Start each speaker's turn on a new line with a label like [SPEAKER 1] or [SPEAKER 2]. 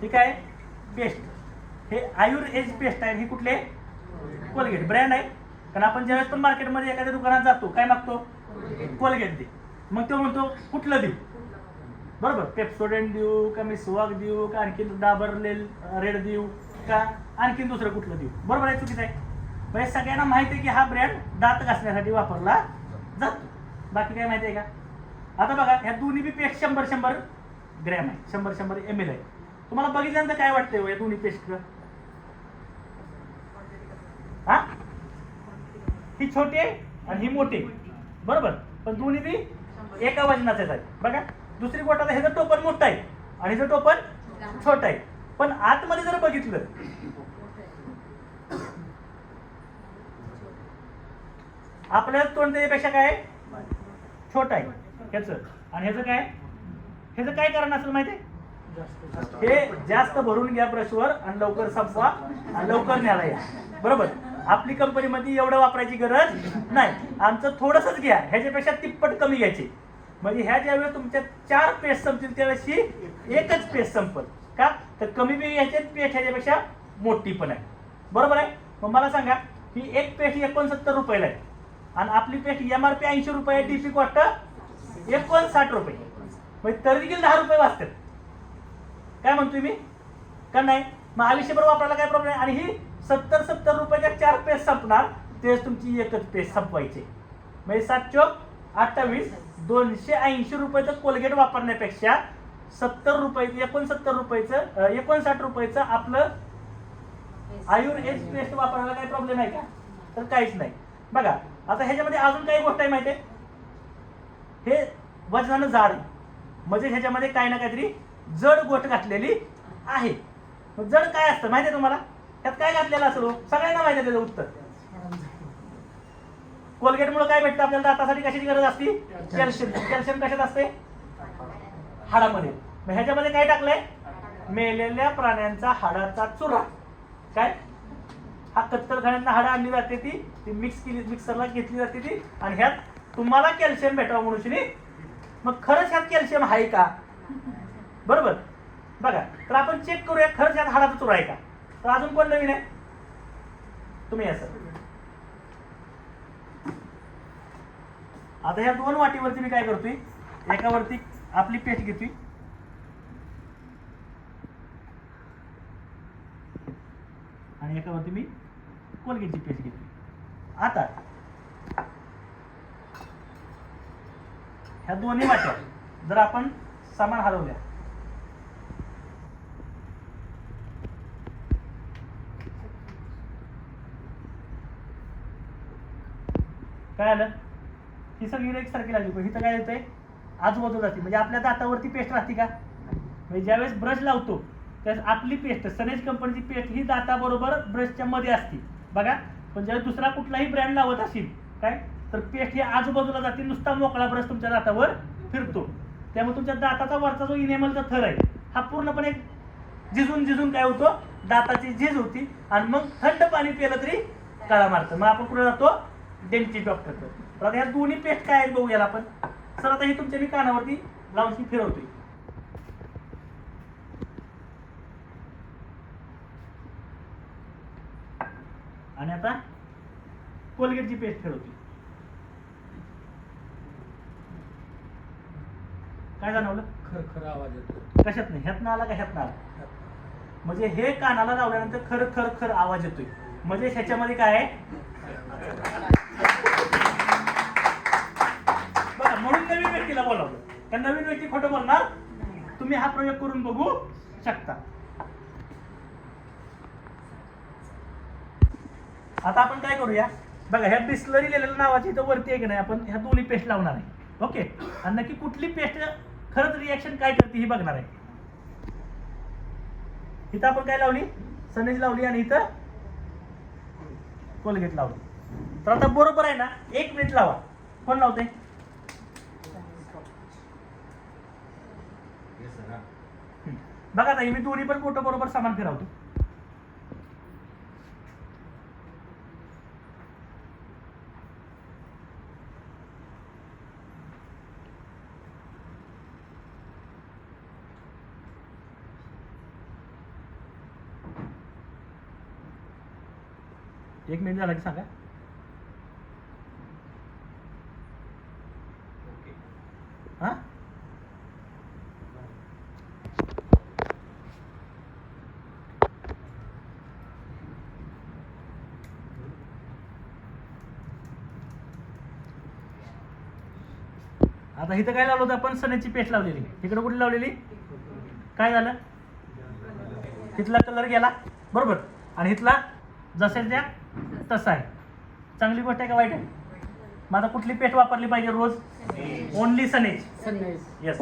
[SPEAKER 1] ठीक आहे? पेस्ट हे आयुर एज पेस्ट आहे. हे कुठले? कोलगेट ब्रँड आहे. कारण आपण ज्यावेळेस पण मार्केटमध्ये एखाद्या दुकानात जातो काय मागतो? कोलगेट दे. मग तो म्हणतो कुठलं देऊ? बरोबर? पेप्सोडेंट देऊ का मिसवाक देऊ का आणखीन डाबरलेल रेड देऊ का आणखीन दुसरं कुठलं देऊ? बरोबर आहे चुकीचं आहे. म्हणजे सगळ्यांना माहिती आहे की हा ब्रँड दात घासण्यासाठी वापरला जातो. बाकी काय माहिती आहे का? आता बघा ह्या दोन्ही बी पेस्ट शंभर शंभर ग्रॅम आहे. शंभर शंभर एम एल आहे. तुम्हाला बघितल्यानंतर काय वाटतंय हो या दोन्ही पेस्ट हा? ही छोटी आहे आणि ही मोठी आहे. बरोबर? पण दोन्ही बी एका वजनाचे आहेत बघा. दुसरी गोष्ट आता ह्याचं टोपण मोठं आहे आणि ह्याचं टोपण छोट आहे. पण आतमध्ये जर बघितलं आपल्या तोंड त्याच्यापेक्षा काय? आहे? छोटं आहे. ह्याचं. आणि ह्याचं काय? ह्याचं काय कारण असेल माहिती आहे? हे जास्त भरून घ्या ब्रशवर आणि लवकर संपवा. आणि लवकर न्यायला या. बरोबर? आपली कंपनीमध्ये एवढं वापरायची गरज नाही. आमचं थोडंसंच घ्या. ह्याच्यापेक्षा तिप्पट कमी घ्यायची. म्हणजे ह्या ज्यावेळेस तुमच्या चार पेस्ट संपतील त्यावेळेस ही एकच पेस्ट संपल. का? तर कमी बी ह्याचे पेठ ह्याच्यापेक्षा मोठी पण आहे. बरोबर आहे? मग मला सांगा ही एक पेस्ट एकोणसत्तर रुपयाला आहे. आणि आपली पेस्ट एम आर पी ऐंशी रुपये डी पी कॉस्ट एकोणसाठ रुपये. म्हणजे तरी देखील दहा रुपये वाचतात. काय म्हणतोय मी? का नाही? मग आयुष्यभर वापरायला काय प्रॉब्लेम आणि ही सत्तर सत्तर रुपयाच्या चार पेस्ट संपणार तेच तुमची एकच पेस्ट संपवायची. म्हणजे सात चोक अठ्ठावीस दोनशे ऐंशी रुपयाचं कोलगेट वापरण्यापेक्षा सत्तर रुपये एकोणसत्तर रुपयाचं एकोणसाठ रुपयाचं आपलं आयुर एज पेस्ट वापरायला काही प्रॉब्लेम आहे का? तर काहीच नाही. बघा आता ह्याच्यामध्ये अजून काही गोष्ट आहे माहिती आहे? हे वजनानं जाड म्हणजे ह्याच्यामध्ये काही ना काहीतरी जड गोट घातलेली आहे. मग जड काय असतं माहिती आहे तुम्हाला? त्यात काय घातलेलं असं हो? सगळ्यांना माहिती आहे त्याचं उत्तर. कोलगेटमुळे काय भेटतं आपल्याला? दातासाठी कशाची गरज असते? कॅल्शियम. कॅल्शियम कशात असते? हाडामध्ये. मग ह्याच्यामध्ये काय टाकलंय? मेलेल्या प्राण्यांचा हाडाचा चुरा. काय? हा कत्तलखान्यांना हाडं आणली जाते ती. ती मिक्स केली मिक्सरला घेतली जाते ती. आणि ह्यात तुम्हाला कॅल्शियम भेटावं म्हणून मग खरंच ह्यात कॅल्शियम आहे का? बरोबर? बघा तर आपण चेक करूया खरंच यात हाडाचा चुरा आहे का? तर अजून कोण नवीन आहे? तुम्ही असं आता ह्या दोन वाटीवरती मी काय करतोय? एकावरती आपली पेस्ट घेतोय. आणि एकावरती मी कोलगेटची पेस्ट घेतोय. आता ह्या दोन्ही वाट्या जर आपण समान हलवल्या काय आलं? ही सगळी एकसारखी लागली. पण हिथं काय येतंय? आजूबाजूला असते म्हणजे आपल्या दातावरती पेस्ट राहते का? म्हणजे ज्यावेळेस ब्रश लावतो त्यावेळेस आपली पेस्ट सनेज कंपनीची पेस्ट ही दाताबरोबर ब्रशच्या मध्ये असते. बघा पण ज्यावेळेस दुसरा कुठलाही ब्रँड लावत असेल काय? तर पेस्ट ही आजूबाजूला जाते नुसता मोकळा ब्रश तुमच्या दातावर फिरतो. त्यामुळे तुमच्या दाताचा वरचा जो इनेमलचा थर आहे हा पूर्णपणे झिजून झिजून काय होतो? दाताची झीज होती. आणि मग थंड पाणी पिलं तरी काळा मारतं. मग आपण कुठे जातो. डेंटिस्ट डॉक्टरकडे तर आता ह्या दोन्ही पेस्ट काय आहेत बघूया आपण. सर आता ही तुमच्या मी कानावरती लावून फिरवतोय. आणि आता कोलगेटची पेस्ट फिरवतोय. काय जाणवलं?
[SPEAKER 2] खर खर आवाज येतो
[SPEAKER 1] कशात नाही? ह्यात आला का ह्यात आला? म्हणजे हे कानाला लावल्यानंतर खर खर खर आवाज येतोय. म्हणजे ह्याच्यामध्ये काय आहे बघा म्हणून नवीन व्यक्तीला बोलावलं त्या नवीन व्यक्ती खोटं बोलणार? तुम्ही हा प्रयोग करून बघू शकता. आता आपण काय करूया? बघा ह्या बिस्लरी लिहिलेलं नावाची इथं वरती आहे की नाही आपण ह्या दोन्ही पेस्ट लावणार आहे. ओके? आणि नक्की कुठली पेस्ट खरंच रिॲक्शन काय करते ही बघणार आहे. इथं आपण काय लावली? सनेज लावली आणि इथं कोलगेट लावली. तर आता बरोबर आहे ना? एक मिनिट लावा. कोण लावते बघा ताई मी दोन्ही पण फोटो बरोबर सामान फिरवतो. एक मिनिट झाला की सांगा. आता इथं काय लावलं होतं? आपण सण्याची पेस्ट लावलेली. इकडे कुठली लावलेली? काय झालं? इथला कलर गेला. बरोबर. आणि इथला जसेच्या तसा आहे. चांगली गोष्ट आहे का वाईट आहे? मग आता कुठली पेस्ट वापरली पाहिजे रोज? Only सनेज yes